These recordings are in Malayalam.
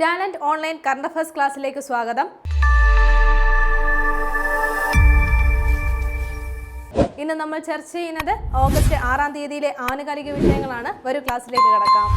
ടാലന്റ് ഓൺലൈൻ കറണ്ട് അഫയേഴ്സ് ക്ലാസ്സിലേക്ക് സ്വാഗതം. ഇന്ന് നമ്മൾ ചർച്ച ചെയ്യുന്നത് ഓഗസ്റ്റ് ആറാം തീയതിയിലെ ആനുകാലിക വിഷയങ്ങളാണ്. ഒരു ക്ലാസ്സിലേക്ക് കടക്കാം.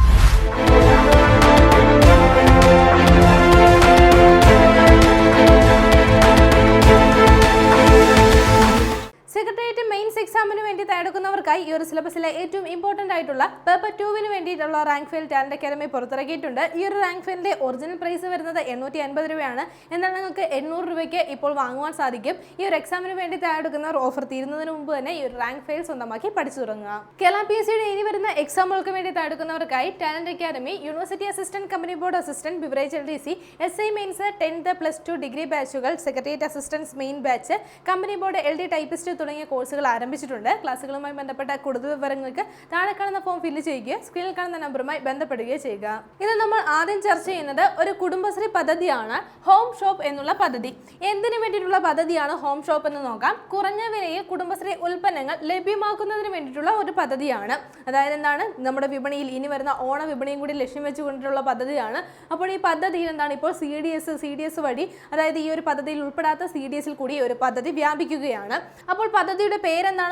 എക്സാമിന് വേണ്ടി തയ്യാറെടുക്കുന്നവർക്കായി ഈ ഒരു സിലബസിലെ ഏറ്റവും ഇമ്പോർട്ടന്റ് ആയിട്ടുള്ള പേപ്പർ ടൂവിന് വേണ്ടിയിട്ടുള്ള റാങ്ക് ഫെയിൽ ടാലന്റ് അക്കാദമി പുറത്തിറക്കിയിട്ടുണ്ട്. ഈ ഒരു റാങ്ക് ഫെയിലിന്റെ ഒറിജിനൽ പ്രൈസ് വരുന്നത് എണ്ണൂറ്റി അൻപത് രൂപയാണ്. എന്നാൽ നിങ്ങൾക്ക് എണ്ണൂറ് രൂപയ്ക്ക് ഇപ്പോൾ വാങ്ങുവാൻ സാധിക്കും. ഈ ഒരു എക്സാമിന് വേണ്ടി തയ്യാറെടുക്കുന്നവർ ഓഫർ തീരുന്നതിന് മുമ്പ് തന്നെ ഈ ഒരു റാങ്ക് ഫെയിൽ സ്വന്തമാക്കി പഠിച്ചു തുടങ്ങുക. കേരള പി എസ് സിയുടെ ഇനി വരുന്ന എക്സാമുകൾക്ക് വേണ്ടി തയ്യാറെടുക്കുന്നവർക്കായി talent academy university assistant company board assistant beverage L D C S I mains tenth plus two degree ബാച്ചുകൾ secretariat assistance main batch company board L D typist തുടങ്ങിയ കോഴ്സുകൾ ആരംഭിച്ചിട്ടുണ്ട് ക്ലാസ്സുകളുമായി ബന്ധപ്പെട്ട കൂടുതൽ വിവരങ്ങൾക്ക് താഴെ കാണുന്ന ഫോം ഫില്ല് ചെയ്യുകയോ സ്ക്രീനിൽ കാണുന്ന നമ്പറുമായി ബന്ധപ്പെടുകയോ ചെയ്യുക. ഇത് നമ്മൾ ആദ്യം ചർച്ച ചെയ്യുന്നത് ഒരു കുടുംബശ്രീ പദ്ധതിയാണ് ഹോം ഷോപ്പ് എന്നുള്ള പദ്ധതി. എന്തിനു വേണ്ടിയിട്ടുള്ള പദ്ധതിയാണ് ഹോം ഷോപ്പ് എന്ന് നോക്കാം. കുറഞ്ഞ വിലയിൽ കുടുംബശ്രീ ഉൽപ്പന്നങ്ങൾ ലഭ്യമാക്കുന്നതിന് വേണ്ടിയിട്ടുള്ള ഒരു പദ്ധതിയാണ്. അതായത് എന്താണ്? നമ്മുടെ വിപണിയിൽ ഇനി വരുന്ന ഓണ വിപണിയും കൂടി ലക്ഷ്യം വെച്ചുകൊണ്ടിട്ടുള്ള പദ്ധതിയാണ്. അപ്പോൾ ഈ പദ്ധതിയിൽ എന്താണ്? ഇപ്പോൾ C D S C D S വഴി അതായത് ഈ ഒരു പദ്ധതിയിൽ ഉൾപ്പെടാത്ത സി ഡി എസിൽ കൂടി ഒരു പദ്ധതി വ്യാപിക്കുകയാണ്. അപ്പോൾ പദ്ധതിയുടെ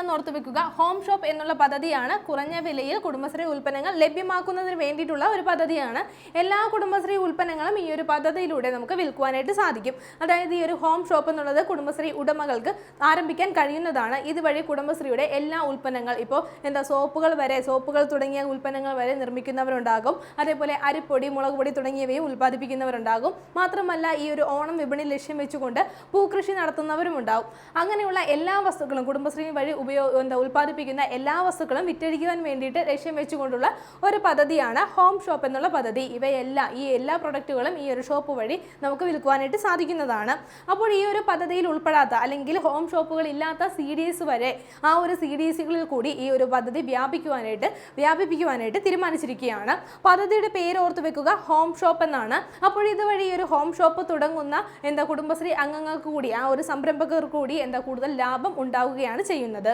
പേരെന്താണെന്ന് ഓർത്ത് വെക്കുക. ഹോം ഷോപ്പ് എന്നുള്ള പദ്ധതിയാണ് കുറഞ്ഞ വിലയിൽ കുടുംബശ്രീ ഉൽപ്പന്നങ്ങൾ ലഭ്യമാക്കുന്നതിന് വേണ്ടിയിട്ടുള്ള ഒരു പദ്ധതിയാണ്. എല്ലാ കുടുംബശ്രീ ഉൽപ്പന്നങ്ങളും ഈ ഒരു പദ്ധതിയിലൂടെ നമുക്ക് വിൽക്കുവാനായിട്ട് സാധിക്കും. അതായത് ഈ ഒരു ഹോം ഷോപ്പ് എന്നുള്ളത് കുടുംബശ്രീ ഉടമകൾക്ക് ആരംഭിക്കാൻ കഴിയുന്നതാണ്. ഇതുവഴി കുടുംബശ്രീയുടെ എല്ലാ ഉൽപ്പന്നങ്ങൾ ഇപ്പോൾ എന്താ സോപ്പുകൾ വരെ സോപ്പുകൾ തുടങ്ങിയ ഉൽപ്പന്നങ്ങൾ വരെ നിർമ്മിക്കുന്നവരുണ്ടാകും. അതേപോലെ അരിപ്പൊടി മുളക് പൊടി തുടങ്ങിയവയും ഉൽപ്പാദിപ്പിക്കുന്നവരുണ്ടാകും. മാത്രമല്ല ഈ ഒരു ഓണം വിപണി ലക്ഷ്യം വെച്ചുകൊണ്ട് പൂക്കൃഷി നടത്തുന്നവരും ഉണ്ടാവും അങ്ങനെയുള്ള എല്ലാ വസ്തുക്കളും കുടുംബശ്രീ വഴി എന്താ ഉൽപ്പാദിപ്പിക്കുന്ന എല്ലാ വസ്തുക്കളും വിറ്റഴിക്കുവാൻ വേണ്ടിയിട്ട് ലക്ഷ്യം വെച്ചുകൊണ്ടുള്ള ഒരു പദ്ധതിയാണ് ഹോം ഷോപ്പ് എന്നുള്ള പദ്ധതി. ഇവയെല്ലാം ഈ എല്ലാ പ്രൊഡക്റ്റുകളും ഈ ഒരു ഷോപ്പ് വഴി നമുക്ക് വിൽക്കുവാനായിട്ട് സാധിക്കുന്നതാണ്. അപ്പോൾ ഈ ഒരു പദ്ധതിയിൽ ഉൾപ്പെടാത്ത അല്ലെങ്കിൽ ഹോം ഷോപ്പുകൾ ഇല്ലാത്ത സി ഡി എസ് വരെ ആ ഒരു സി ഡി എസുകളിൽ കൂടി ഈ ഒരു പദ്ധതി വ്യാപിക്കുവാനായിട്ട് വ്യാപിപ്പിക്കുവാനായിട്ട് തീരുമാനിച്ചിരിക്കുകയാണ്. പദ്ധതിയുടെ പേര് ഓർത്ത് വെക്കുക ഹോം ഷോപ്പ് എന്നാണ്. അപ്പോൾ ഇതുവഴി ഈ ഒരു ഹോം ഷോപ്പ് തുടങ്ങുന്ന എന്താ കുടുംബശ്രീ അംഗങ്ങൾക്ക് കൂടി ആ ഒരു സംരംഭകർക്ക് കൂടി എന്താ കൂടുതൽ ലാഭം ഉണ്ടാവുകയാണ് ചെയ്യുന്നത്.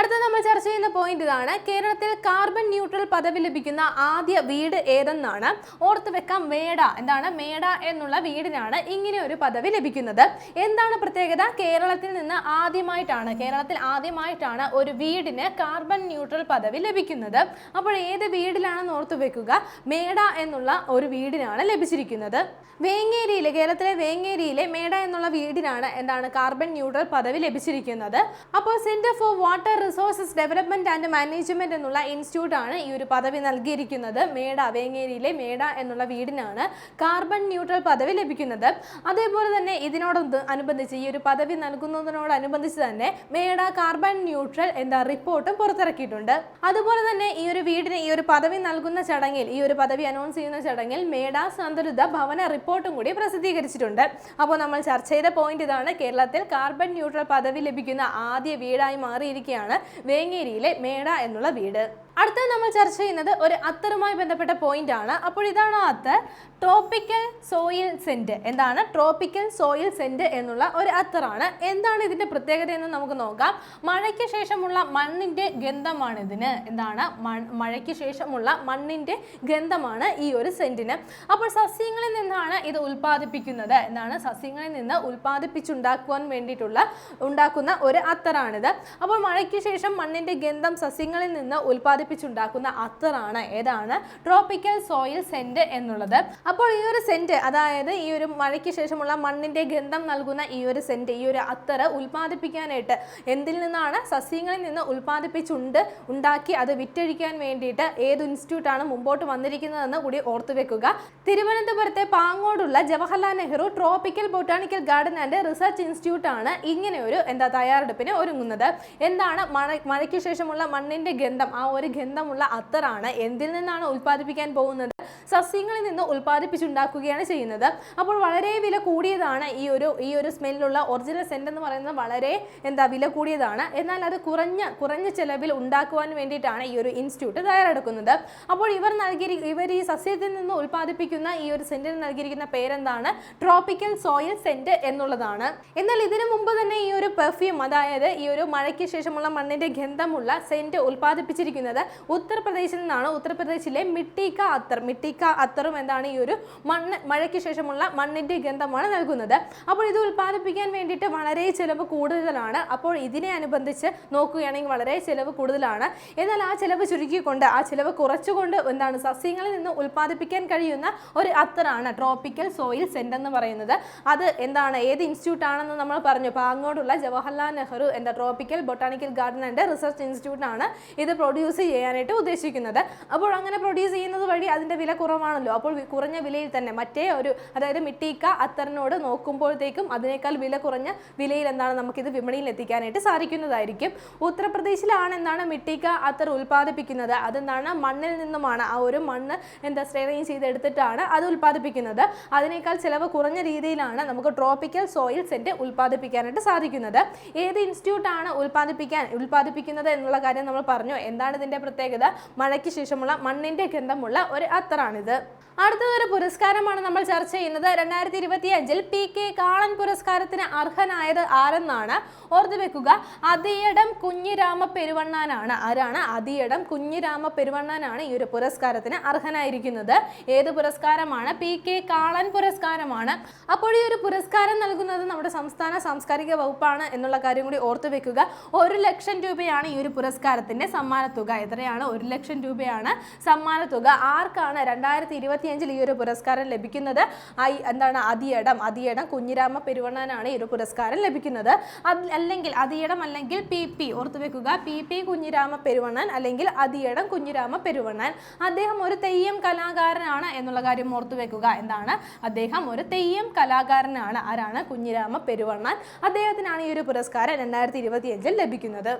അടുത്ത നമ്മൾ ചർച്ച ചെയ്യുന്ന പോയിന്റ് ഇതാണ്. കേരളത്തിൽ കാർബൺ ന്യൂട്രൽ പദവി ലഭിക്കുന്ന ആദ്യ വീട് ഏതെന്നാണ്? ഓർത്ത് വെക്കാം മേട. എന്താണ്? മേട എന്നുള്ള വീടിനാണ് ഇങ്ങനെ ഒരു പദവി ലഭിക്കുന്നത്. എന്താണ് പ്രത്യേകത? കേരളത്തിൽ നിന്ന് ആദ്യമായിട്ടാണ് കേരളത്തിൽ ആദ്യമായിട്ടാണ് ഒരു വീടിന് കാർബൺ ന്യൂട്രൽ പദവി ലഭിക്കുന്നത്. അപ്പോൾ ഏത് വീടിലാണെന്ന് ഓർത്ത് വെക്കുക. മേട എന്നുള്ള ഒരു വീടിനാണ് ലഭിച്ചിരിക്കുന്നത്. വേങ്ങേരിയിലെ കേരളത്തിലെ വേങ്ങേരിയിലെ മേട എന്നുള്ള വീടിനാണ് എന്താണ് കാർബൺ ന്യൂട്രൽ പദവി ലഭിച്ചിരിക്കുന്നത്. അപ്പോൾ centre for water resources development and management എന്നുള്ള ഇൻസ്റ്റിറ്റ്യൂട്ട് ആണ് ഈ ഒരു പദവി നൽകിയിരിക്കുന്നത്. മേട വേങ്ങേരിയിലെ മേട എന്നുള്ള വീടിനാണ് കാർബൺ ന്യൂട്രൽ പദവി ലഭിക്കുന്നത്. അതേപോലെ തന്നെ ഇതിനോട് അനുബന്ധിച്ച് ഈ ഒരു പദവി നൽകുന്നതിനോടനുബന്ധിച്ച് തന്നെ മേട കാർബൺ ന്യൂട്രൽ എന്ന റിപ്പോർട്ടും പുറത്തിറക്കിയിട്ടുണ്ട്. അതുപോലെ തന്നെ ഈ ഒരു വീടിന് ഈ ഒരു പദവി നൽകുന്ന ചടങ്ങിൽ ഈ ഒരു പദവി അനൗൺസ് ചെയ്യുന്ന ചടങ്ങിൽ മേട സന്തുലിത ഭവന റിപ്പോർട്ടും കൂടി പ്രസിദ്ധീകരിച്ചിട്ടുണ്ട്. അപ്പോൾ നമ്മൾ ചർച്ച ചെയ്ത പോയിന്റ് ഇതാണ് കേരളത്തിൽ കാർബൺ ന്യൂട്രൽ പദവി ലഭിക്കുന്ന ആദ്യ വീടായി മാറിയിരിക്കുകയാണ്. വേങ്ങേരിയിലെ മേട എന്നുള്ള വീട്. അടുത്തത് നമ്മൾ ചർച്ച ചെയ്യുന്നത് ഒരു അത്തറുമായി ബന്ധപ്പെട്ട പോയിന്റ് ആണ്. അപ്പോൾ ഇതാണ് അത്ത് ട്രോപ്പിക്കൽ സോയിൽ സെന്റ് എന്താണ്? ട്രോപ്പിക്കൽ സോയിൽ സെന്റ് എന്നുള്ള ഒരു അത്തറാണ്. എന്താണ് ഇതിന്റെ പ്രത്യേകത എന്ന് നമുക്ക് നോക്കാം. മഴയ്ക്ക് ശേഷമുള്ള മണ്ണിന്റെ ഗന്ധമാണ് ഇതിന് എന്താണ് മഴയ്ക്ക് ശേഷമുള്ള മണ്ണിന്റെ ഗന്ധമാണ് ഈ ഒരു സെന്റിന് അപ്പോൾ സസ്യങ്ങളിൽ നിന്നാണ് ഇത് ഉൽപ്പാദിപ്പിക്കുന്നത്. എന്താണ്? സസ്യങ്ങളിൽ നിന്ന് ഉൽപ്പാദിപ്പിച്ചുണ്ടാക്കുവാൻ വേണ്ടിയിട്ടുള്ള ഉണ്ടാക്കുന്ന ഒരു അത്തറാണിത്. അപ്പോൾ മഴയ്ക്ക് ശേഷം മണ്ണിന്റെ ഗന്ധം സസ്യങ്ങളിൽ നിന്ന് ഉൽപ്പാദിപ്പിച്ചുണ്ടാക്കുന്ന അത്തറാണ് ഏതാണ്? ട്രോപ്പിക്കൽ സോയിൽ സെന്റ് എന്നുള്ളത്. അപ്പോൾ ഈ ഒരു സെന്റ് അതായത് ഈ ഒരു മഴയ്ക്ക് ശേഷമുള്ള മണ്ണിന്റെ ഗന്ധം നൽകുന്ന ഈ ഒരു സെന്റ് ഈ ഒരു അത്തറ് ഉൽപ്പാദിപ്പിക്കാനായിട്ട് എന്തിൽ നിന്നാണ്? സസ്യങ്ങളിൽ നിന്ന് ഉൽപ്പാദിപ്പിച്ചുണ്ട് ഉണ്ടാക്കി അത് വിറ്റഴിക്കാൻ വേണ്ടിയിട്ട് ഏത് ഇൻസ്റ്റിറ്റ്യൂട്ടാണ് മുമ്പോട്ട് വന്നിരിക്കുന്നതെന്ന് കൂടി ഓർത്തു വെക്കുക. തിരുവനന്തപുരത്തെ പാങ്ങോടുള്ള Jawaharlal Nehru tropical botanical garden and research institute ആണ് ഇങ്ങനെ ഒരു എന്താ തയ്യാറെടുപ്പിന് ഒരുങ്ങുന്നത്. എന്താണ്? മഴ മഴയ്ക്ക് ശേഷമുള്ള മണ്ണിന്റെ ഗന്ധം ആ ഒരു ഗന്ധമുള്ള അത്തറാണ് എന്തിൽ നിന്നാണ് ഉൽപ്പാദിപ്പിക്കാൻ പോകുന്നത്? സസ്യങ്ങളിൽ നിന്ന് ഉൽപ്പാദിപ്പിച്ചുണ്ടാക്കുകയാണ് ചെയ്യുന്നത്. അപ്പോൾ വളരെ വില കൂടിയതാണ് ഈ ഒരു ഈ ഒരു സ്മെല്ലുള്ള ഒറിജിനൽ സെന്റ് എന്ന് പറയുന്നത് വളരെ എന്താ വില കൂടിയതാണ്. എന്നാൽ അത് കുറഞ്ഞ കുറഞ്ഞ ചെലവിൽ ഉണ്ടാക്കുവാൻ വേണ്ടിയിട്ടാണ് ഈ ഒരു ഇൻസ്റ്റിറ്റ്യൂട്ട് തയ്യാറെടുക്കുന്നത്. അപ്പോൾ ഇവർ നൽകി ഇവർ ഈ സസ്യത്തിൽ നിന്ന് ഉൽപ്പാദിപ്പിക്കുന്ന ഈ ഒരു സെന്റിന് നൽകിയിരിക്കുന്ന പേരെന്താണ്? ട്രോപ്പിക്കൽ സോയിൽ സെന്റ് എന്നുള്ളതാണ്. എന്നാൽ ഇതിനു മുമ്പ് തന്നെ ഈ ഒരു പെർഫ്യൂം അതായത് ഈ ഒരു മഴയ്ക്ക് ശേഷമുള്ള മണ്ണിന്റെ ഗന്ധമുള്ള സെന്റ് ഉൽപ്പാദിപ്പിച്ചിരിക്കുന്നത് ഉത്തർപ്രദേശിൽ നിന്നാണ്. ഉത്തർപ്രദേശിലെ മിട്ടിക്ക അത്തർ മിട്ടിക്ക അത്തറും എന്താണ് ഈ ഒരു മണ്ണ് മഴയ്ക്ക് ശേഷമുള്ള മണ്ണിന്റെ ഗന്ധമാണ് നൽകുന്നത്. അപ്പോൾ ഇത് ഉൽപ്പാദിപ്പിക്കാൻ വേണ്ടിയിട്ട് വളരെ ചിലവ് കൂടുതലാണ്. അപ്പോൾ ഇതിനെ അനുബന്ധിച്ച് നോക്കുകയാണെങ്കിൽ വളരെ ചിലവ് കൂടുതലാണ്. എന്നാൽ ആ ചിലവ് ചുരുക്കിക്കൊണ്ട് ആ ചിലവ് കുറച്ചുകൊണ്ട് എന്താണ് സസ്യങ്ങളിൽ നിന്ന് ഉൽപ്പാദിപ്പിക്കാൻ കഴിയുന്ന ഒരു അത്തറാണ് ട്രോപ്പിക്കൽ സോയിൽ സെന്റ് എന്ന് പറയുന്നത്. അത് എന്താണ് ഏത് ഇൻസ്റ്റിറ്റ്യൂട്ട് ആണെന്ന് നമ്മൾ പറഞ്ഞു. അങ്ങോട്ടുള്ള ജവഹർലാൽ നെഹ്റു എന്താ tropical botanical garden and research ഇൻസ്റ്റിറ്റ്യൂട്ടാണ് ഇത് പ്രൊഡ്യൂസ് ചെയ്യാനായിട്ട് ഉദ്ദേശിക്കുന്നത്. അപ്പോൾ അങ്ങനെ പ്രൊഡ്യൂസ് ചെയ്യുന്നത് വഴി അതിന്റെ വില കുറവാണല്ലോ. അപ്പോൾ കുറഞ്ഞ വിലയിൽ തന്നെ മറ്റേ ഒരു അതായത് മിട്ടീക്ക അത്തറിനോട് നോക്കുമ്പോഴത്തേക്കും അതിനേക്കാൾ വില കുറഞ്ഞ വിലയിൽ എന്താണ് നമുക്കിത് വിപണിയിൽ എത്തിക്കാനായിട്ട് സാധിക്കുന്നതായിരിക്കും. ഉത്തർപ്രദേശിലാണ് എന്താണ് മിട്ടീക്ക അത്തർ ഉൽപ്പാദിപ്പിക്കുന്നത്. അതെന്താണ്? മണ്ണിൽ നിന്നുമാണ്. ആ ഒരു മണ്ണ് എന്താ സ്റ്റെറൈൻ ചെയ്തെടുത്തിട്ടാണ് അത് ഉൽപ്പാദിപ്പിക്കുന്നത്. അതിനേക്കാൾ ചിലവ് കുറഞ്ഞ രീതിയിലാണ് നമുക്ക് ട്രോപ്പിക്കൽ സോയിൽ സെന്റ് ഉൽപ്പാദിപ്പിക്കാനായിട്ട് സാധിക്കുന്നത്. ഏത് ഇൻസ്റ്റിറ്റ്യൂട്ടാണ് ഉൽപ്പാദിപ്പിക്കാൻ ഉൽപ്പാദിപ്പിക്കുന്നത് എന്നുള്ള കാര്യം നമ്മൾ പറഞ്ഞു. എന്താണ് ഇതിന്റെ പ്രത്യേകത മഴയ്ക്ക് ശേഷമുള്ള മണ്ണിന്റെ ഗന്ധമുള്ള ഒരു അത്തറാണിത്. അടുത്തതൊരു പുരസ്കാരമാണ് നമ്മൾ ചർച്ച ചെയ്യുന്നത്. രണ്ടായിരത്തി ഇരുപത്തി അഞ്ചിൽ പി കെ കാളൻ പുരസ്കാരത്തിന് അർഹനായത് ആരെന്നാണ് ഓർത്തു വെക്കുക. അതിയടം കുഞ്ഞിരാമ പെരുവണ്ണാനാണ്. ആരാണ്? അതിയടം കുഞ്ഞിരാമ പെരുവണ്ണാനാണ് ഈ ഒരു പുരസ്കാരത്തിന് അർഹനായിരിക്കുന്നത്. ഏത് പുരസ്കാരമാണ്? പി കെ കാളൻ പുരസ്കാരമാണ്. അപ്പോൾ ഈ ഒരു പുരസ്കാരം നൽകുന്നത് നമ്മുടെ സംസ്ഥാന സാംസ്കാരിക വകുപ്പാണ് എന്നുള്ള കാര്യം കൂടി ഓർത്തു വെക്കുക. ഒരു ലക്ഷം രൂപയാണ് ഈ ഒരു പുരസ്കാരത്തിന്റെ സമ്മാനത്തുക. എത്രയാണ്? ഒരു ലക്ഷം രൂപയാണ് സമ്മാനത്തുക. ആർക്കാണ്? രണ്ടായിരത്തി ഇരുപത്തി അഞ്ചിൽ ഈ ഒരു പുരസ്കാരം ലഭിക്കുന്നത്. ഐ എന്താണ് അതിയടം അതിയടം കുഞ്ഞിരാമ പെരുവണ്ണനാണ് ഈ ഒരു പുരസ്കാരം ലഭിക്കുന്നത്. അല്ലെങ്കിൽ അതിയടം അല്ലെങ്കിൽ പി പി ഓർത്തു വെക്കുക. പി പി കുഞ്ഞിരാമ പെരുവണ്ണൻ അല്ലെങ്കിൽ അതിയടം കുഞ്ഞിരാമ പെരുവണ്ണൻ. അദ്ദേഹം ഒരു തെയ്യം കലാകാരനാണ് എന്നുള്ള കാര്യം ഓർത്തു വെക്കുക. എന്താണ്? അദ്ദേഹം ഒരു തെയ്യം കലാകാരനാണ്. ആരാണ്? കുഞ്ഞിരാമ പെരുവണ്ണൻ. അദ്ദേഹത്തിനാണ് ഈ ഒരു പുരസ്കാരം രണ്ടായിരത്തി ഇരുപത്തിയഞ്ചിൽ ലഭിക്കുന്നത്.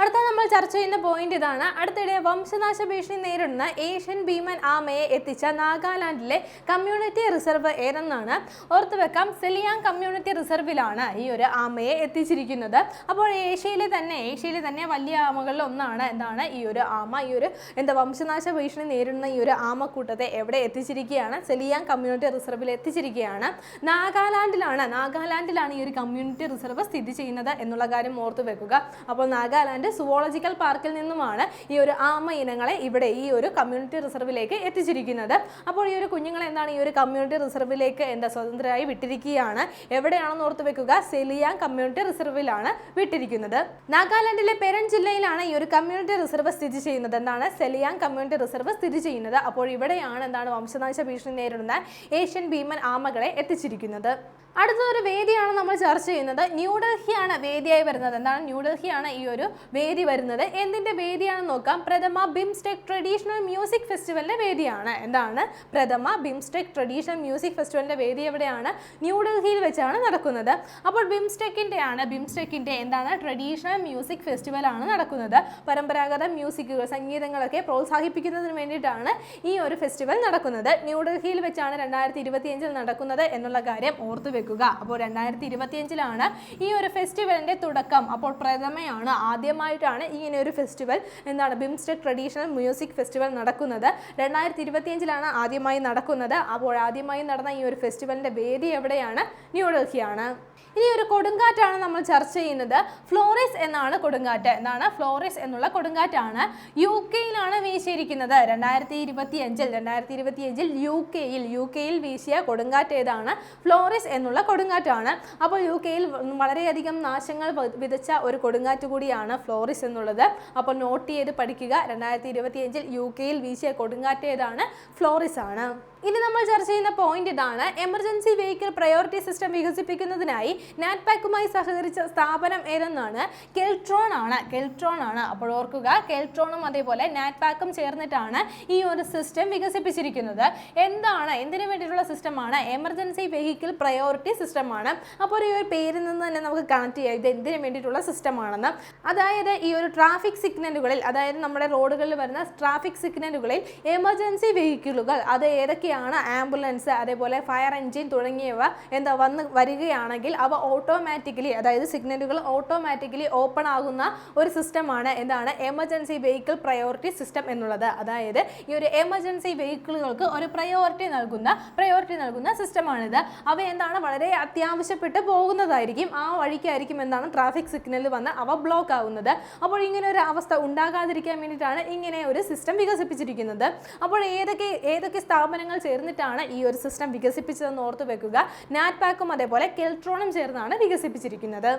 അടുത്ത നമ്മൾ ചർച്ച ചെയ്യുന്ന പോയിന്റ് ഇതാണ്. അടുത്തിടെ വംശനാശ ഭീഷണി നേരിടുന്ന ഏഷ്യൻ ഭീമൻ ആമയെ എത്തിച്ച നാഗാലാൻഡിലെ കമ്മ്യൂണിറ്റി റിസർവ് ഏതെന്നാണ്? ഓർത്തുവെക്കാം സെലിയാങ് കമ്മ്യൂണിറ്റി റിസർവിലാണ് ഈ ഒരു ആമയെ എത്തിച്ചിരിക്കുന്നത്. അപ്പോൾ ഏഷ്യയിലെ തന്നെ ഏഷ്യയിലെ തന്നെ വലിയ ആമകളിൽ ഒന്നാണ് എന്താണ് ഈ ഒരു ആമ. ഈ ഒരു എന്താ വംശനാശ ഭീഷണി നേരിടുന്ന ഈ ഒരു ആമക്കൂട്ടത്തെ എവിടെ എത്തിച്ചിരിക്കുകയാണ്? സെലിയാങ് കമ്മ്യൂണിറ്റി റിസർവിൽ എത്തിച്ചിരിക്കുകയാണ്. നാഗാലാൻഡിലാണ് നാഗാലാൻഡിലാണ് ഈ ഒരു കമ്മ്യൂണിറ്റി റിസർവ് സ്ഥിതി ചെയ്യുന്നത് എന്നുള്ള കാര്യം ഓർത്തു വെക്കുക. അപ്പോൾ നാഗാലാൻഡ് സുവോളജിക്കൽ പാർക്കിൽ നിന്നുമാണ് ഈ ഒരു ആമ ഇനങ്ങളെ ഇവിടെ ഈ ഒരു കമ്മ്യൂണിറ്റി റിസർവിലേക്ക് എത്തിച്ചിരിക്കുന്നത്. അപ്പോൾ ഈ ഒരു കുഞ്ഞുങ്ങളെ എന്താണ് ഈ ഒരു കമ്മ്യൂണിറ്റി റിസർവിലേക്ക് എന്താ സ്വതന്ത്രമായി വിട്ടിരിക്കുകയാണ്? എവിടെയാണെന്ന് ഓർത്ത് വെക്കുക. സെലിയാങ് കമ്മ്യൂണിറ്റി റിസർവിലാണ് വിട്ടിരിക്കുന്നത്. നാഗാലാൻഡിലെ പെരൻ ജില്ലയിലാണ് ഈ ഒരു കമ്മ്യൂണിറ്റി റിസർവ് സ്ഥിതി ചെയ്യുന്നത്. എന്താണ്? സെലിയാങ് കമ്മ്യൂണിറ്റി റിസർവ് സ്ഥിതി ചെയ്യുന്നത്. അപ്പോൾ ഇവിടെയാണ് എന്താണ് വംശനാശ ഭീഷണി നേരിടുന്ന ഏഷ്യൻ ഭീമൻ ആമകളെ എത്തിച്ചിരിക്കുന്നത്. അടുത്തൊരു വേദിയാണ് നമ്മൾ ചർച്ച ചെയ്യുന്നത്. ന്യൂഡൽഹിയാണ് വേദിയായി വരുന്നത്. എന്താണ്? ന്യൂഡൽഹിയാണ് ഈ ഒരു വേദി വരുന്നത്. എന്തിന്റെ വേദിയാണെന്ന് നോക്കാം. പ്രഥമ ബിംസ്റ്റെക് ട്രഡീഷണൽ മ്യൂസിക് ഫെസ്റ്റിവലിന്റെ വേദിയാണ്. എന്താണ്? പ്രഥമ ബിംസ്റ്റെക് ട്രഡീഷണൽ മ്യൂസിക് ഫെസ്റ്റിവലിന്റെ വേദി എവിടെയാണ്? ന്യൂഡൽഹിയിൽ വെച്ചാണ് നടക്കുന്നത്. അപ്പോൾ ബിംസ്റ്റെക്കിന്റെ ആണ് ബിംസ്റ്റെക്കിന്റെ എന്താണ്? ട്രഡീഷണൽ മ്യൂസിക് ഫെസ്റ്റിവലാണ് നടക്കുന്നത്. പരമ്പരാഗത മ്യൂസിക്കുകൾ സംഗീതങ്ങളൊക്കെ പ്രോത്സാഹിപ്പിക്കുന്നതിന് വേണ്ടിയിട്ടാണ് ഈ ഒരു ഫെസ്റ്റിവൽ നടക്കുന്നത്. ന്യൂഡൽഹിയിൽ വെച്ചാണ് രണ്ടായിരത്തി ഇരുപത്തിയഞ്ചിൽ നടക്കുന്നത് എന്നുള്ള കാര്യം ഓർത്തു വെക്കുക. അപ്പോൾ രണ്ടായിരത്തി ഇരുപത്തിയഞ്ചിലാണ് ഈ ഒരു ഫെസ്റ്റിവലിന്റെ തുടക്കം. അപ്പോൾ പ്രഥമയാണ് ആദ്യമായിട്ടാണ് ഇങ്ങനെ ഒരു ഫെസ്റ്റിവൽ എന്താണ് ബിംസ്റ്റെക് ട്രഡീഷണൽ മ്യൂസിക് ഫെസ്റ്റിവൽ നടക്കുന്നത്. രണ്ടായിരത്തി ഇരുപത്തിയഞ്ചിലാണ് ആദ്യമായി നടക്കുന്നത്. അപ്പോൾ ആദ്യമായി നടന്ന ഈ ഒരു ഫെസ്റ്റിവലിന്റെ വേദി എവിടെയാണ്? ന്യൂഡൽഹിയാണ് ഇനി ഒരു കൊടുങ്കാറ്റാണ് നമ്മൾ ചർച്ച ചെയ്യുന്നത്. ഫ്ലോറിസ് എന്നാണ് കൊടുങ്കാറ്റ്. എന്നാണ് ഫ്ലോറിസ് എന്നുള്ള കൊടുങ്കാറ്റാണ്. യു കെയിലാണ് വീശിയിരിക്കുന്നത്. രണ്ടായിരത്തി ഇരുപത്തി അഞ്ചിൽ രണ്ടായിരത്തി ഇരുപത്തി അഞ്ചിൽ യു കെയിൽ യു കെയിൽ വീശിയ കൊടുങ്കാറ്റ് ഏതാണ്? ഫ്ലോറിസ് എന്നുള്ള കൊടുങ്കാറ്റാണ്. അപ്പോൾ യു കെയിൽ വളരെയധികം നാശങ്ങൾ വിതച്ച ഒരു കൊടുങ്കാറ്റ് കൂടിയാണ് ഫ്ലോറിസ് എന്നുള്ളത്. അപ്പോൾ നോട്ട് ചെയ്ത് പഠിക്കുക. രണ്ടായിരത്തി ഇരുപത്തി അഞ്ചിൽ യു കെയിൽ വീശിയ കൊടുങ്കാറ്റ് ഏതാണ്? ഫ്ലോറിസ് ആണ് ഇനി നമ്മൾ ചർച്ച ചെയ്യുന്ന പോയിന്റ് ഇതാണ്. എമർജൻസി വെഹിക്കിൾ പ്രയോറിറ്റി സിസ്റ്റം വികസിപ്പിക്കുന്നതിനായി നാറ്റ്പാക്കുമായി സഹകരിച്ച സ്ഥാപനം ഏതെന്നാണ്? കെൽട്രോൺ ആണ്. കെൽട്രോൺ ആണ്. അപ്പോൾ ഓർക്കുക കെൽട്രോണും അതേപോലെ നാറ്റ്പാക്കും ചേർന്നിട്ടാണ് ഈ ഒരു സിസ്റ്റം വികസിപ്പിച്ചിരിക്കുന്നത്. എന്താണ്? എന്തിനു വേണ്ടിയിട്ടുള്ള സിസ്റ്റമാണ് എമർജൻസി വെഹിക്കിൾ പ്രയോറിറ്റി സിസ്റ്റമാണ് അപ്പോൾ ഈ ഒരു പേരിൽ നിന്ന് തന്നെ നമുക്ക് കണക്ട് ചെയ്യാം. ഇത് എന്തിനു വേണ്ടിയിട്ടുള്ള സിസ്റ്റമാണെന്ന് അതായത് ഈ ഒരു ട്രാഫിക് സിഗ്നലുകളിൽ അതായത് നമ്മുടെ റോഡുകളിൽ വരുന്ന ട്രാഫിക് സിഗ്നലുകളിൽ എമർജൻസി വെഹിക്കിളുകൾ അത് ഏതൊക്കെയാണ്? എവിടേക്കൊക്കെയാണ് ആംബുലൻസ് അതേപോലെ ഫയർ എൻജിൻ തുടങ്ങിയവ എന്താ വന്ന് വരികയാണെങ്കിൽ അവ ഓട്ടോമാറ്റിക്കലി അതായത് സിഗ്നലുകൾ ഓട്ടോമാറ്റിക്കലി ഓപ്പൺ ആകുന്ന ഒരു സിസ്റ്റമാണ് എന്താണ്? എമർജൻസി വെഹിക്കിൾ പ്രയോറിറ്റി സിസ്റ്റം എന്നുള്ളത്. അതായത് ഈ ഒരു എമർജൻസി വെഹിക്കിളുകൾക്ക് ഒരു പ്രയോറിറ്റി നൽകുന്ന പ്രയോറിറ്റി നൽകുന്ന സിസ്റ്റമാണിത് അവ എന്താണ്? വളരെ അത്യാവശ്യപ്പെട്ട് പോകുന്നതായിരിക്കും. ആ വഴിക്കായിരിക്കും എന്താണ്? ട്രാഫിക് സിഗ്നൽ വന്ന് അവ ബ്ലോക്ക് ആകുന്നത് അപ്പോൾ ഇങ്ങനെ ഒരു അവസ്ഥ ഉണ്ടാകാതിരിക്കാൻ വേണ്ടിയിട്ടാണ് ഇങ്ങനെ ഒരു സിസ്റ്റം വികസിപ്പിച്ചിരിക്കുന്നത്. അപ്പോൾ ഏതൊക്കെ ഏതൊക്കെ സ്ഥാപനങ്ങൾ ചേർന്നിട്ടാണ് ഈ ഒരു സിസ്റ്റം വികസിപ്പിച്ചതെന്ന് ഓർത്ത് വെക്കുക. നാറ്റ്പാക്കും അതേപോലെ കെൽട്രോണും ചേർന്നാണ് വികസിപ്പിച്ചിരിക്കുന്നത്.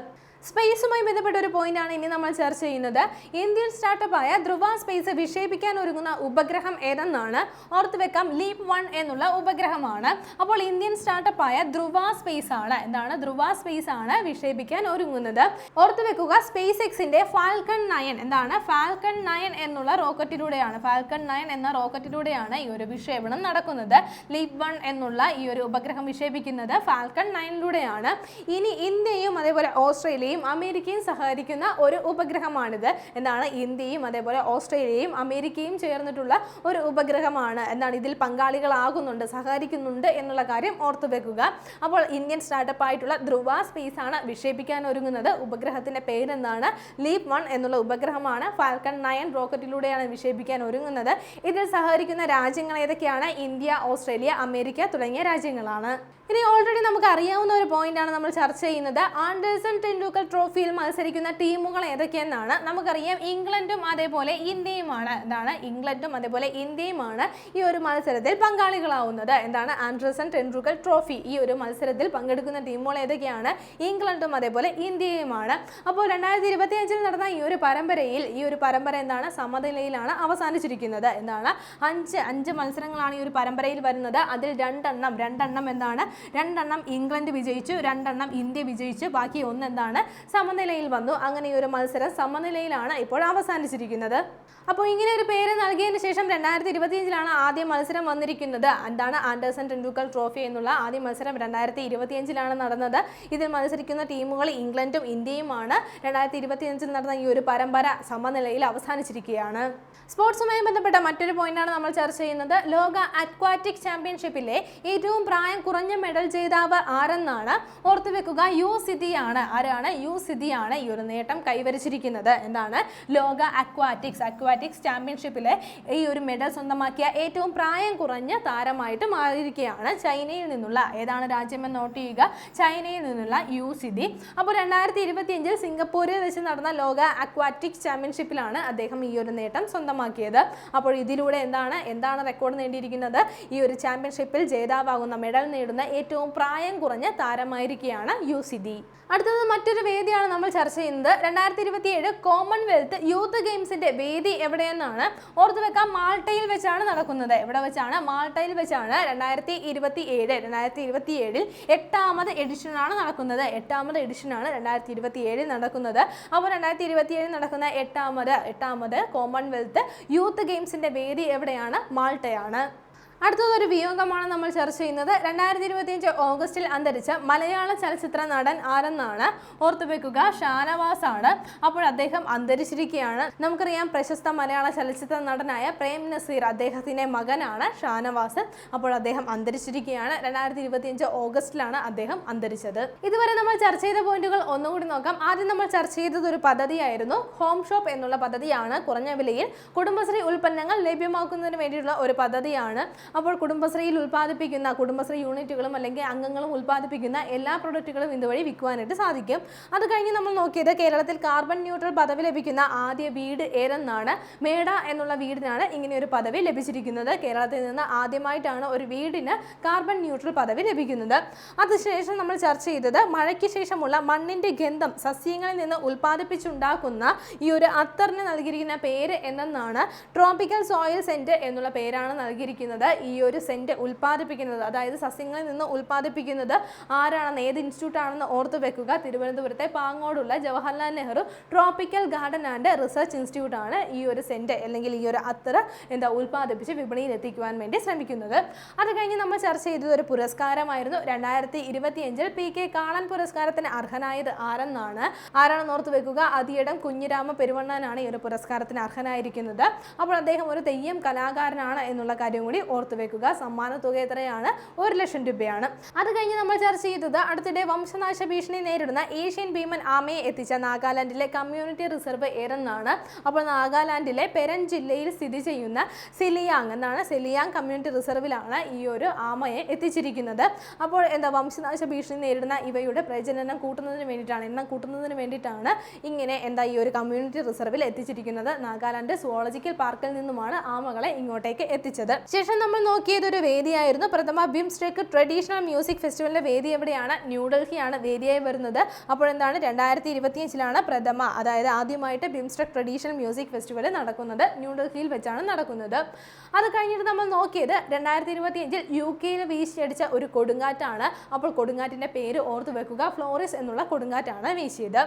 സ്പേസുമായി ബന്ധപ്പെട്ട ഒരു പോയിന്റാണ് ഇനി നമ്മൾ ചർച്ച ചെയ്യുന്നത്. ഇന്ത്യൻ സ്റ്റാർട്ടപ്പ് ആയ ധ്രുവ സ്പേസ് വിക്ഷേപിക്കാൻ ഒരുങ്ങുന്ന ഉപഗ്രഹം ഏതെന്നാണ് ഓർത്ത് വെക്കാം. ലീപ് വൺ എന്നുള്ള ഉപഗ്രഹമാണ്. അപ്പോൾ ഇന്ത്യൻ സ്റ്റാർട്ടപ്പ് ആയ ധ്രുവ സ്പേസ് ആണ്. എന്താണ്? ധ്രുവ സ്പേസ് ആണ് വിക്ഷേപിക്കാൻ ഒരുങ്ങുന്നത്. ഓർത്ത് വെക്കുക സ്പേസ് എക്സിന്റെ ഫാൽക്കൺ നയൻ എന്താണ്? ഫാൽക്കൺ നയൻ എന്നുള്ള റോക്കറ്റിലൂടെയാണ് ഫാൽക്കൺ നയൻ എന്ന റോക്കറ്റിലൂടെയാണ് ഈ ഒരു വിക്ഷേപണം നടക്കുന്നത്. ലീപ് വൺ എന്നുള്ള ഈ ഒരു ഉപഗ്രഹം വിക്ഷേപിക്കുന്നത് ഫാൽക്കൺ നയനിലൂടെയാണ് ഇനി ഇന്ത്യയും അതേപോലെ ഓസ്ട്രേലിയയും അമേരിക്കയും സഹകരിക്കുന്ന ഒരു ഉപഗ്രഹമാണിത്. എന്താണ് ഇന്ത്യയും അതേപോലെ ഓസ്ട്രേലിയയും അമേരിക്കയും ചേർന്നിട്ടുള്ള ഒരു ഉപഗ്രഹമാണ്. എന്താണ് ഇതിൽ പങ്കാളികളാകുന്നുണ്ട് സഹകരിക്കുന്നുണ്ട് എന്നുള്ള കാര്യം ഓർത്തു വെക്കുക. അപ്പോൾ ഇന്ത്യൻ സ്റ്റാർട്ടപ്പ് ആയിട്ടുള്ള ധ്രുവ സ്പേസ് ആണ് വിക്ഷേപിക്കാൻ ഒരുങ്ങുന്നത്. ഉപഗ്രഹത്തിന്റെ പേരെന്താണ്? ലീപ് വൺ എന്നുള്ള ഉപഗ്രഹമാണ് ഫാൽക്കൺ നയൻ റോക്കറ്റിലൂടെയാണ് വിക്ഷേപിക്കാൻ ഒരുങ്ങുന്നത്. ഇതിൽ സഹകരിക്കുന്ന രാജ്യങ്ങൾ ഏതൊക്കെയാണ്? ഇന്ത്യ ഓസ്ട്രേലിയ അമേരിക്ക തുടങ്ങിയ രാജ്യങ്ങളാണ്. ഇനി ഓൾറെഡി നമുക്ക് അറിയാവുന്ന ഒരു പോയിന്റ് ആണ് നമ്മൾ ചർച്ച ചെയ്യുന്നത്. ആൻഡേഴ്സൺ ടെണ്ടുൽക്കർ ട്രോഫിയിൽ മത്സരിക്കുന്ന ടീമുകൾ ഏതൊക്കെയെന്നാണ് നമുക്കറിയാം. ഇംഗ്ലണ്ടും അതേപോലെ ഇന്ത്യയുമാണ്. എന്താണ് ഇംഗ്ലണ്ടും അതേപോലെ ഇന്ത്യയുമാണ് ഈ ഒരു മത്സരത്തിൽ പങ്കാളികളാവുന്നത്. എന്താണ്? ആൻഡ്രസൺ ടെണ്ടുൽക്കർ ട്രോഫി ഈ ഒരു മത്സരത്തിൽ പങ്കെടുക്കുന്ന ടീമുകൾ ഏതൊക്കെയാണ്? ഇംഗ്ലണ്ടും അതേപോലെ ഇന്ത്യയുമാണ്. അപ്പോൾ രണ്ടായിരത്തി ഇരുപത്തി അഞ്ചിൽ നടന്ന ഈ ഒരു പരമ്പരയിൽ ഈ ഒരു പരമ്പര എന്താണ്? സമനിലയിലാണ് അവസാനിച്ചിരിക്കുന്നത്. എന്താണ്? അഞ്ച് അഞ്ച് മത്സരങ്ങളാണ് ഈ ഒരു പരമ്പരയിൽ വരുന്നത്. അതിൽ രണ്ടെണ്ണം രണ്ടെണ്ണം എന്താണ്? രണ്ടെണ്ണം ഇംഗ്ലണ്ട് വിജയിച്ചു രണ്ടെണ്ണം ഇന്ത്യ വിജയിച്ചു. ബാക്കി ഒന്ന് എന്താണ്? സമനിലയിൽ വന്നു. അങ്ങനെ ഈ ഒരു മത്സരം സമനിലയിലാണ് ഇപ്പോൾ അവസാനിച്ചിരിക്കുന്നത്. അപ്പോൾ ഇങ്ങനെ ഒരു പേര് നൽകിയതിന് ശേഷം രണ്ടായിരത്തി ഇരുപത്തിയഞ്ചിലാണ് ആദ്യ മത്സരം വന്നിരിക്കുന്നത്. എന്താണ് ആൻഡേഴ്സൺ ടെണ്ടുൽക്കർ ട്രോഫി എന്നുള്ള ആദ്യ മത്സരം രണ്ടായിരത്തി ഇരുപത്തിയഞ്ചിലാണ് നടന്നത്. ഇതിൽ മത്സരിക്കുന്ന ടീമുകൾ ഇംഗ്ലണ്ടും ഇന്ത്യയുമാണ്. രണ്ടായിരത്തി ഇരുപത്തിയഞ്ചിൽ നടന്ന ഈ ഒരു പരമ്പര സമനിലയിൽ അവസാനിച്ചിരിക്കുകയാണ്. സ്പോർട്സുമായി ബന്ധപ്പെട്ട മറ്റൊരു പോയിന്റാണ് നമ്മൾ ചർച്ച ചെയ്യുന്നത്. ലോക അക്വാറ്റിക് ചാമ്പ്യൻഷിപ്പിലെ ഏറ്റവും പ്രായം കുറഞ്ഞ മെഡൽ ജേതാവ് ആരെന്നാണ് ഓർത്തുവെക്കുക. യു സിതിയാണ് ആരാണ്? യു സിതിയാണ് ഈ ഒരു നേട്ടം കൈവരിച്ചിരിക്കുന്നത്. എന്താണ്? ലോക അക്വാറ്റിക്സ്. അക്വാറ്റിക്സ് ചാമ്പ്യൻഷിപ്പിലെ ഈ ഒരു മെഡൽ സ്വന്തമാക്കിയ ഏറ്റവും പ്രായം കുറഞ്ഞ താരമായിട്ട് മാറിയിരിക്കുകയാണ് ചൈനയിൽ നിന്നുള്ള ഏതാണ് രാജ്യമെന്ന് നോട്ട് ചെയ്യുക ചൈനയിൽ നിന്നുള്ള യു സിതി അപ്പോൾ രണ്ടായിരത്തി ഇരുപത്തിയഞ്ചിൽ സിംഗപ്പൂരിൽ വെച്ച് നടന്ന ലോക അക്വാറ്റിക്സ് ചാമ്പ്യൻഷിപ്പിലാണ് അദ്ദേഹം ഈ ഒരു നേട്ടം സ്വന്തമാക്കിയത്. അപ്പോൾ ഇതിലൂടെ എന്താണ്? എന്താണ് റെക്കോർഡ് നേടിയിരിക്കുന്നത്? ഈ ഒരു ചാമ്പ്യൻഷിപ്പിൽ ജേതാവാകുന്ന മെഡൽ നേടുന്ന ഏറ്റവും പ്രായം കുറഞ്ഞ താരമായിരിക്കുകയാണ് യു സിതി അടുത്തത് മറ്റൊരു വേദിയാണ് നമ്മൾ ചർച്ച ചെയ്യുന്നത്. രണ്ടായിരത്തി ഇരുപത്തി ഏഴ് കോമൺവെൽത്ത് യൂത്ത് ഗെയിംസിന്റെ വേദി എവിടെയെന്നാണ് ഓർത്തു വെക്കാം. മാൾട്ടയിൽ വെച്ചാണ് നടക്കുന്നത്. എവിടെ വെച്ചാണ്? മാൾട്ടയിൽ വെച്ചാണ് രണ്ടായിരത്തി ഇരുപത്തി ഏഴ് രണ്ടായിരത്തി ഇരുപത്തി ഏഴിൽ എട്ടാമത് എഡിഷനാണ് നടക്കുന്നത്. എട്ടാമത് എഡിഷനാണ് രണ്ടായിരത്തി ഇരുപത്തി ഏഴിൽ നടക്കുന്നത്. അപ്പോൾ രണ്ടായിരത്തി ഇരുപത്തി ഏഴിൽ നടക്കുന്ന എട്ടാമത് എട്ടാമത് കോമൺവെൽത്ത് യൂത്ത് ഗെയിംസിന്റെ വേദി എവിടെയാണ്? മാൾട്ടയാണ്. അടുത്തതൊരു വിയോഗമാണ് നമ്മൾ ചർച്ച ചെയ്യുന്നത്. രണ്ടായിരത്തി ഇരുപത്തിയഞ്ച് ഓഗസ്റ്റിൽ അന്തരിച്ച മലയാള ചലച്ചിത്ര നടൻ ആരെന്നാണ് ഓർത്തുവെക്കുക ഷാനവാസ് ആണ് അപ്പോൾ അദ്ദേഹം അന്തരിച്ചിരിക്കുകയാണ്. നമുക്കറിയാം പ്രശസ്ത മലയാള ചലച്ചിത്ര നടനായ പ്രേം നസീർ അദ്ദേഹത്തിന്റെ മകനാണ് ഷാനവാസ്. അപ്പോൾ അദ്ദേഹം അന്തരിച്ചിരിക്കുകയാണ്. രണ്ടായിരത്തി ഇരുപത്തിയഞ്ച് ഓഗസ്റ്റിലാണ് അദ്ദേഹം അന്തരിച്ചത്. ഇതുവരെ നമ്മൾ ചർച്ച ചെയ്ത പോയിന്റുകൾ ഒന്നുകൂടി നോക്കാം. ആദ്യം നമ്മൾ ചർച്ച ചെയ്തത് ഒരു പദ്ധതിയായിരുന്നു. ഹോം ഷോപ്പ് എന്നുള്ള പദ്ധതിയാണ് കുറഞ്ഞ വിലയിൽ കുടുംബശ്രീ ഉൽപ്പന്നങ്ങൾ ലഭ്യമാക്കുന്നതിന് വേണ്ടിയിട്ടുള്ള ഒരു പദ്ധതിയാണ്. അപ്പോൾ കുടുംബശ്രീയിൽ ഉൽപ്പാദിപ്പിക്കുന്ന കുടുംബശ്രീ യൂണിറ്റുകളും അല്ലെങ്കിൽ അംഗങ്ങളും ഉൽപ്പാദിപ്പിക്കുന്ന എല്ലാ പ്രൊഡക്റ്റുകളും ഇതുവഴി വിൽക്കുവാനായിട്ട് സാധിക്കും. അത് കഴിഞ്ഞ് നമ്മൾ നോക്കിയത് കേരളത്തിൽ കാർബൺ ന്യൂട്രൽ പദവി ലഭിക്കുന്ന ആദ്യ വീട് ഏതെന്നാണ്? മേട എന്നുള്ള വീടിനാണ് ഇങ്ങനെ ഒരു പദവി ലഭിച്ചിരിക്കുന്നത്. കേരളത്തിൽ നിന്ന് ആദ്യമായിട്ടാണ് ഒരു വീടിന് കാർബൺ ന്യൂട്രൽ പദവി ലഭിക്കുന്നത്. അതിനുശേഷം നമ്മൾ ചർച്ച ചെയ്തത് മഴയ്ക്ക് ശേഷമുള്ള മണ്ണിന്റെ ഗന്ധം സസ്യങ്ങളിൽ നിന്ന് ഉൽപ്പാദിപ്പിച്ചുണ്ടാക്കുന്ന ഈ ഒരു അത്തറിന് നൽകിയിരിക്കുന്ന പേര് എന്തെന്നാണ്? ട്രോപ്പിക്കൽ സോയിൽ സെന്റ് എന്നുള്ള പേരാണ് നൽകിയിരിക്കുന്നത്. ഈ ഒരു സെന്റ് ഉൽപ്പാദിപ്പിക്കുന്നത്. അതായത് സസ്യങ്ങളിൽ നിന്ന് ഉൽപ്പാദിപ്പിക്കുന്നത് ആരാണെന്ന് ഏത് ഇൻസ്റ്റിറ്റ്യൂട്ട് ആണെന്ന് ഓർത്തു വെക്കുക. തിരുവനന്തപുരത്തെ പാങ്ങോടുള്ള Jawaharlal Nehru tropical garden and research institute ആണ് ഈ ഒരു സെന്റ് അല്ലെങ്കിൽ ഈ ഒരു അത്ര എന്താ ഉൽപ്പാദിപ്പിച്ച് വിപണിയിൽ എത്തിക്കുവാൻ വേണ്ടി ശ്രമിക്കുന്നത്. അത് കഴിഞ്ഞ് നമ്മൾ ചർച്ച ചെയ്തത് ഒരു പുരസ്കാരമായിരുന്നു. രണ്ടായിരത്തി ഇരുപത്തിയഞ്ചിൽ പി കെ കാളൻ പുരസ്കാരത്തിന് അർഹനായത് ആരെന്നാണ്? ആരാണെന്ന് ഓർത്ത് വെക്കുക. അതിയിടം കുഞ്ഞിരാമ പെരുവണ്ണാനാണ് ഈ ഒരു പുരസ്കാരത്തിന് അർഹനായിരിക്കുന്നത്. അപ്പോൾ അദ്ദേഹം ഒരു തെയ്യം കലാകാരനാണ് എന്നുള്ള കാര്യം കൂടി ഓർത്ത് ഓർത്ത് വെക്കുക സമ്മാന തുക എത്രയാണ്? ഒരു ലക്ഷം രൂപയാണ്. അത് കഴിഞ്ഞ് നമ്മൾ ചർച്ച ചെയ്തത് അടുത്തിടെ വംശനാശ ഭീഷണി നേരിടുന്ന ഏഷ്യൻ ഭീമൻ ആമയെ എത്തിച്ച നാഗാലാൻഡിലെ കമ്മ്യൂണിറ്റി റിസർവ് എറെന്നാണ് അപ്പോൾ നാഗാലാൻഡിലെ പെരൻ ജില്ലയിൽ സ്ഥിതി ചെയ്യുന്ന സിലിയാങ് എന്നാണ്. സിലിയാങ് കമ്മ്യൂണിറ്റി റിസർവിലാണ് ഈ ഒരു ആമയെ എത്തിച്ചിരിക്കുന്നത്. അപ്പോൾ എന്താ വംശനാശ ഭീഷണി നേരിടുന്ന ഇവയുടെ പ്രജനനം കൂട്ടുന്നതിന് വേണ്ടിയിട്ടാണ് എണ്ണം കൂട്ടുന്നതിന് വേണ്ടിയിട്ടാണ് ഇങ്ങനെ എന്താ ഈ ഒരു കമ്മ്യൂണിറ്റി റിസർവിൽ എത്തിച്ചിരിക്കുന്നത്. നാഗാലാൻഡ് സുവോളജിക്കൽ പാർക്കിൽ നിന്നുമാണ് ആമകളെ ഇങ്ങോട്ടേക്ക് എത്തിച്ചത്. ശേഷം നമ്മൾ നോക്കിയത് ഒരു വേദിയായിരുന്നു. പ്രഥമ ബിംസ്റ്റെക്ക് ട്രഡീഷണൽ മ്യൂസിക് ഫെസ്റ്റിവലിന്റെ വേദി എവിടെയാണ്? ന്യൂഡൽഹിയാണ് വേദിയായി വരുന്നത്. അപ്പോൾ എന്താണ്? രണ്ടായിരത്തി ഇരുപത്തിയഞ്ചിലാണ് പ്രഥമ അതായത് ആദ്യമായിട്ട് ബിംസ്റ്റെക് ട്രഡീഷണൽ മ്യൂസിക് ഫെസ്റ്റിവൽ നടക്കുന്നത് ന്യൂഡൽഹിയിൽ വെച്ചാണ് നടക്കുന്നത്. അത് കഴിഞ്ഞിട്ട് നമ്മൾ നോക്കിയത് രണ്ടായിരത്തി ഇരുപത്തിയഞ്ചിൽ യു കെയിൽ വീശിയടിച്ച ഒരു കൊടുങ്കാറ്റാണ്. അപ്പോൾ കൊടുങ്കാറ്റിന്റെ പേര് ഓർത്ത് വെക്കുക ഫ്ലോറിസ് എന്നുള്ള കൊടുങ്കാറ്റാണ് വീശിയത്.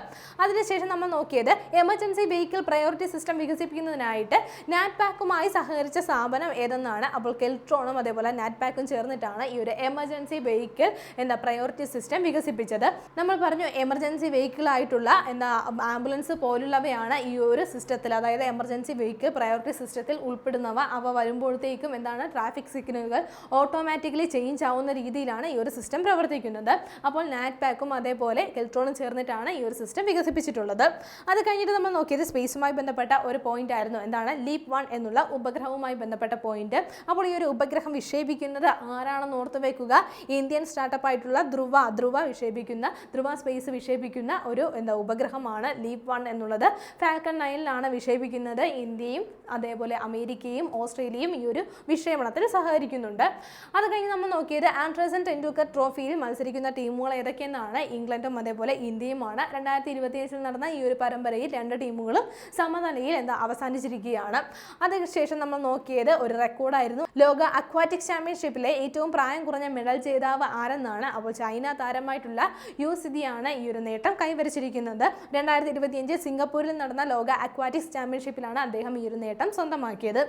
അതിനുശേഷം നമ്മൾ നോക്കിയത് എമർജൻസി വെഹിക്കിൾ പ്രയോറിറ്റി സിസ്റ്റം വികസിപ്പിക്കുന്നതിനായിട്ട് നാറ്റ്പാക്കുമായി സഹകരിച്ച സ്ഥാപനം ഏതെന്നാണ്. അപ്പോൾ കെൽട്രോണും അതേപോലെ നാറ്റ്പാക്കും ചേർന്നിട്ടാണ് ഈ ഒരു എമർജൻസി വെഹിക്കിൾ എന്ന പ്രയോറിറ്റി സിസ്റ്റം വികസിപ്പിച്ചത്. നമ്മൾ പറഞ്ഞു എമർജൻസി വെഹിക്കിൾ ആയിട്ടുള്ള എന്താ ആംബുലൻസ് പോലുള്ളവയാണ് ഈ ഒരു സിസ്റ്റത്തിൽ അതായത് എമർജൻസി വെഹിക്കിൾ പ്രയോറിറ്റി സിസ്റ്റത്തിൽ ഉൾപ്പെടുന്നവ. അവ വരുമ്പോഴത്തേക്കും എന്താണ് ട്രാഫിക് സിഗ്നലുകൾ ഓട്ടോമാറ്റിക്കലി ചേഞ്ച് ആവുന്ന രീതിയിലാണ് ഈ ഒരു സിസ്റ്റം പ്രവർത്തിക്കുന്നത്. അപ്പോൾ നാറ്റ്പാക്കും അതേപോലെ ഇലക്ട്രോണും ചേർന്നിട്ടാണ് ഈ ഒരു സിസ്റ്റം വികസിപ്പിച്ചിട്ടുള്ളത്. അത് കഴിഞ്ഞിട്ട് നമ്മൾ നോക്കിയത് സ്പേസുമായി ബന്ധപ്പെട്ട ഒരു പോയിന്റ് ആയിരുന്നു. എന്താണ് ലീപ് വൺ എന്നുള്ള ഉപഗ്രഹവുമായി ബന്ധപ്പെട്ട പോയിന്റ് അപ്പോൾ ഈ ഒരു ഉപഗ്രഹം വിക്ഷേപിക്കുന്നത് ആരാണെന്ന് ഓർത്ത് വെക്കുക? ഇന്ത്യൻ സ്റ്റാർട്ടപ്പ് ആയിട്ടുള്ള ധ്രുവ. ധ്രുവ വിക്ഷേപിക്കുന്ന ധ്രുവ സ്പേസ് വിക്ഷേപിക്കുന്ന ഒരു എന്താ ഉപഗ്രഹമാണ് ലീപ് വൺ എന്നുള്ളത്. ഫാൽക്കൺ നയനിലാണ് വിക്ഷേപിക്കുന്നത്. ഇന്ത്യയും അതേപോലെ അമേരിക്കയും ഓസ്ട്രേലിയയും ഈ ഒരു വിക്ഷേപണത്തിൽ സഹകരിക്കുന്നുണ്ട്. അത് കഴിഞ്ഞ് നമ്മൾ നോക്കിയത് ആൻഡ്രസൺ ടെൻഡുൽക്കർ ട്രോഫിയിൽ മത്സരിക്കുന്ന ടീമുകൾ ഏതൊക്കെയെന്നാണ്? ഇംഗ്ലണ്ടും അതേപോലെ ഇന്ത്യയുമാണ്. രണ്ടായിരത്തി ഇരുപത്തിയേഴിൽ നടന്ന ഈ ഒരു പരമ്പരയിൽ രണ്ട് ടീമുകളും സമനിലയിൽ എന്താ അവസാനിച്ചിരിക്കുകയാണ്. അതിനുശേഷം നമ്മൾ നോക്കിയത് ഒരു റെക്കോർഡായിരുന്നു ലോക അക്വാറ്റിക് ചാമ്പ്യൻഷിപ്പിലെ ഏറ്റവും പ്രായം കുറഞ്ഞ മെഡൽ ജേതാവ് ആരെന്നാണ് അപ്പോൾ ചൈന താരമായിട്ടുള്ള യു സിതിയാണ് ഈ ഒരു നേട്ടം കൈവരിച്ചിരിക്കുന്നത്. രണ്ടായിരത്തി ഇരുപത്തിയഞ്ച് സിംഗപ്പൂരിൽ നടന്ന ലോക അക്വാറ്റിക്സ് ചാമ്പ്യൻഷിപ്പിലാണ് അദ്ദേഹം ഈ ഒരു നേട്ടം സ്വന്തമാക്കിയത്.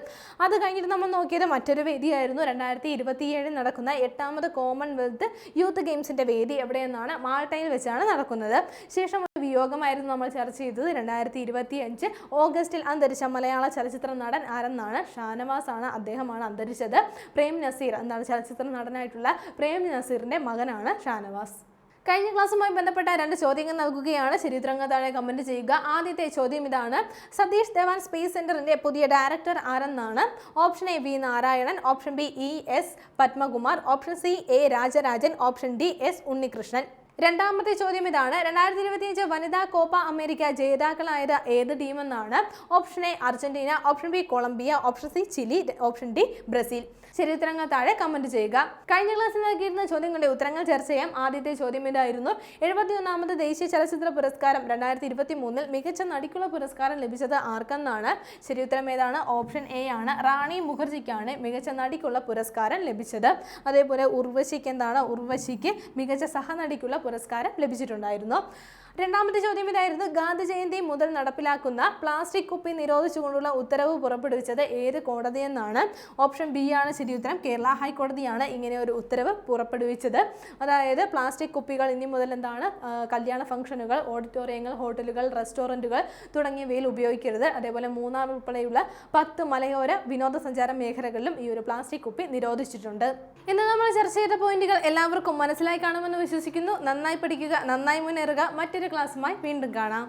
അത് കഴിഞ്ഞിട്ട് നമ്മൾ നോക്കിയത് മറ്റൊരു വേദിയായിരുന്നു. രണ്ടായിരത്തി ഇരുപത്തിയേഴിൽ നടക്കുന്ന എട്ടാമത് കോമൺവെൽത്ത് യൂത്ത് ഗെയിംസിന്റെ വേദി എവിടെയെന്നാണ് മാൾട്ടയിൽ വെച്ചാണ് നടക്കുന്നത്. ശേഷം വിയോഗമായിരുന്നു നമ്മൾ ചർച്ച ചെയ്തത്. രണ്ടായിരത്തി ഇരുപത്തി അഞ്ച് ഓഗസ്റ്റിൽ അന്തരിച്ച മലയാള ചലച്ചിത്ര നടൻ ആരെന്നാണ് ഷാനവാസ് ആണ് അദ്ദേഹമാണ് അന്തരിച്ചത്. പ്രേം നസീർ എന്താണ് ചലച്ചിത്ര നടനായിട്ടുള്ള പ്രേം നസീറിന്റെ മകനാണ് ഷാനവാസ്. കഴിഞ്ഞ ക്ലാസ്സുമായി ബന്ധപ്പെട്ട രണ്ട് ചോദ്യങ്ങൾ നൽകുകയാണ്. ചരിത്രങ്ങൾ താഴെ കമന്റ് ചെയ്യുക. ആദ്യത്തെ ചോദ്യം ഇതാണ്. സതീഷ് ധവാൻ സ്പേസ് സെന്ററിന്റെ പുതിയ director ആരെന്നാണ്? Option A V Narayanan option B E S Padmakumar option C A Rajarajan option D S Unnikrishnan. രണ്ടാമത്തെ ചോദ്യം ഇതാണ്. രണ്ടായിരത്തി ഇരുപത്തിയഞ്ച് വനിതാ കോപ്പ അമേരിക്ക ജേതാക്കളായത് ഏത് ടീമെന്നാണ്? Option A Argentina option B Colombia option C Chile option D Brazil. ചരിത്രങ്ങൾ താഴെ കമന്റ് ചെയ്യുക. കഴിഞ്ഞ ക്ലാസ്സിൽ നൽകിയിരുന്ന ചോദ്യങ്ങളുടെ ഉത്തരങ്ങൾ ചർച്ച ചെയ്യാം. ആദ്യത്തെ ചോദ്യം ഇതായിരുന്നു. എഴുപത്തിയൊന്നാമത് ദേശീയ ചലച്ചിത്ര പുരസ്കാരം രണ്ടായിരത്തി ഇരുപത്തി മൂന്നിൽ മികച്ച നടിക്കുള്ള പുരസ്കാരം ലഭിച്ചത് ആർക്കെന്നാണ്? ശരിയുത്തരം ഏതാണ്? ഓപ്ഷൻ എ ആണ്. റാണി മുഖർജിക്കാണ് മികച്ച നടിക്കുള്ള പുരസ്കാരം ലഭിച്ചത്. അതേപോലെ ഉർവശിക്ക് എന്താണ്? ഉർവശിക്ക് മികച്ച സഹനടിക്കുള്ള പുരസ്കാരം ലഭിച്ചിട്ടുണ്ടായിരുന്നു. രണ്ടാമത്തെ ചോദ്യം ഇതായിരുന്നു. ഗാന്ധി ജയന്തി മുതൽ നടപ്പിലാക്കുന്ന പ്ലാസ്റ്റിക് കുപ്പി നിരോധിച്ചുകൊണ്ടുള്ള ഉത്തരവ് പുറപ്പെടുവിച്ചത് ഏത് കോടതിയെന്നാണ്? ഓപ്ഷൻ ബി ആണ് ശരി ഉത്തരം. കേരള ഹൈക്കോടതിയാണ് ഇങ്ങനെ ഒരു ഉത്തരവ് പുറപ്പെടുവിച്ചത്. അതായത് പ്ലാസ്റ്റിക് കുപ്പികൾ ഇനി മുതൽ എന്താണ്? കല്യാണ ഫംഗ്ഷനുകൾ ഓഡിറ്റോറിയങ്ങൾ ഹോട്ടലുകൾ റെസ്റ്റോറന്റുകൾ തുടങ്ങിയവയിൽ ഉപയോഗിക്കരുത്. അതേപോലെ മൂന്നാർ ഉൾപ്പെടെയുള്ള പത്ത് മലയോര വിനോദസഞ്ചാര മേഖലകളിലും ഈ ഒരു പ്ലാസ്റ്റിക് കുപ്പി നിരോധിച്ചിട്ടുണ്ട്. ഇന്ന് നമ്മൾ ചർച്ച ചെയ്ത പോയിന്റുകൾ എല്ലാവർക്കും മനസ്സിലായി കാണുമെന്ന് വിശ്വസിക്കുന്നു. നന്നായി പഠിക്കുക നന്നായി മുന്നേറുക. മറ്റൊരു ക്ലാസ്സുമായി വീണ്ടും കാണാം.